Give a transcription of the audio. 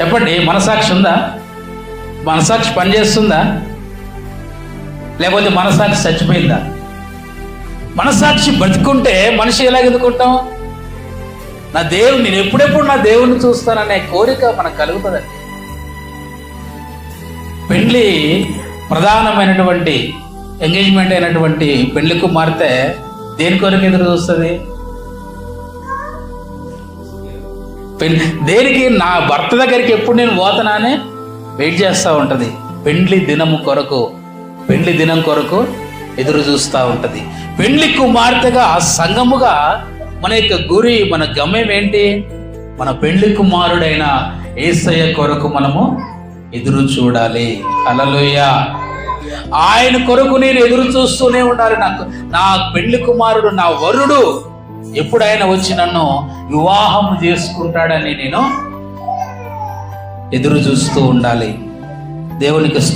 చెప్పండి మనసాక్షి ఉందా? మనసాక్షి పనిచేస్తుందా? లేకపోతే మనసాక్షి చచ్చిపోయిందా? మనసాక్షి బతుకుంటే మనిషి ఎలా ఎదుర్కొంటాం? నా దేవుని నేను ఎప్పుడెప్పుడు నా దేవుణ్ణి చూస్తాననే కోరిక మనకు కలుగుతుందండి. పెళ్ళి ప్రధానమైనటువంటి ఎంగేజ్మెంట్ అయినటువంటి పెళ్ళి కుమార్తె దేని కొరకు ఎదురు చూస్తుంది? పెళ్ళి దేనికి? నా భర్త దగ్గరికి ఎప్పుడు నేను పోతానని వెయిట్ చేస్తూ ఉంటుంది. పెండ్లి దినము కొరకు పెండ్లి దినం కొరకు ఎదురు చూస్తూ ఉంటుంది. పెండ్లి కుమార్తెగా సంఘముగా మన యొక్క గురి మన గమ్యం ఏంటి? మన పెండ్లి కుమారుడైన ఏసయ్య కొరకు మనము ఎదురు చూడాలి. అలలోయ ఆయన కొరకు నేను ఎదురు చూస్తూనే ఉండాలి నాకు. నా పెండ్లి కుమారుడు నా వరుడు ఎప్పుడు ఆయన వచ్చి నన్ను వివాహం చేసుకుంటాడని నేను ఎదురు చూస్తూ ఉండాలి. దేవునికి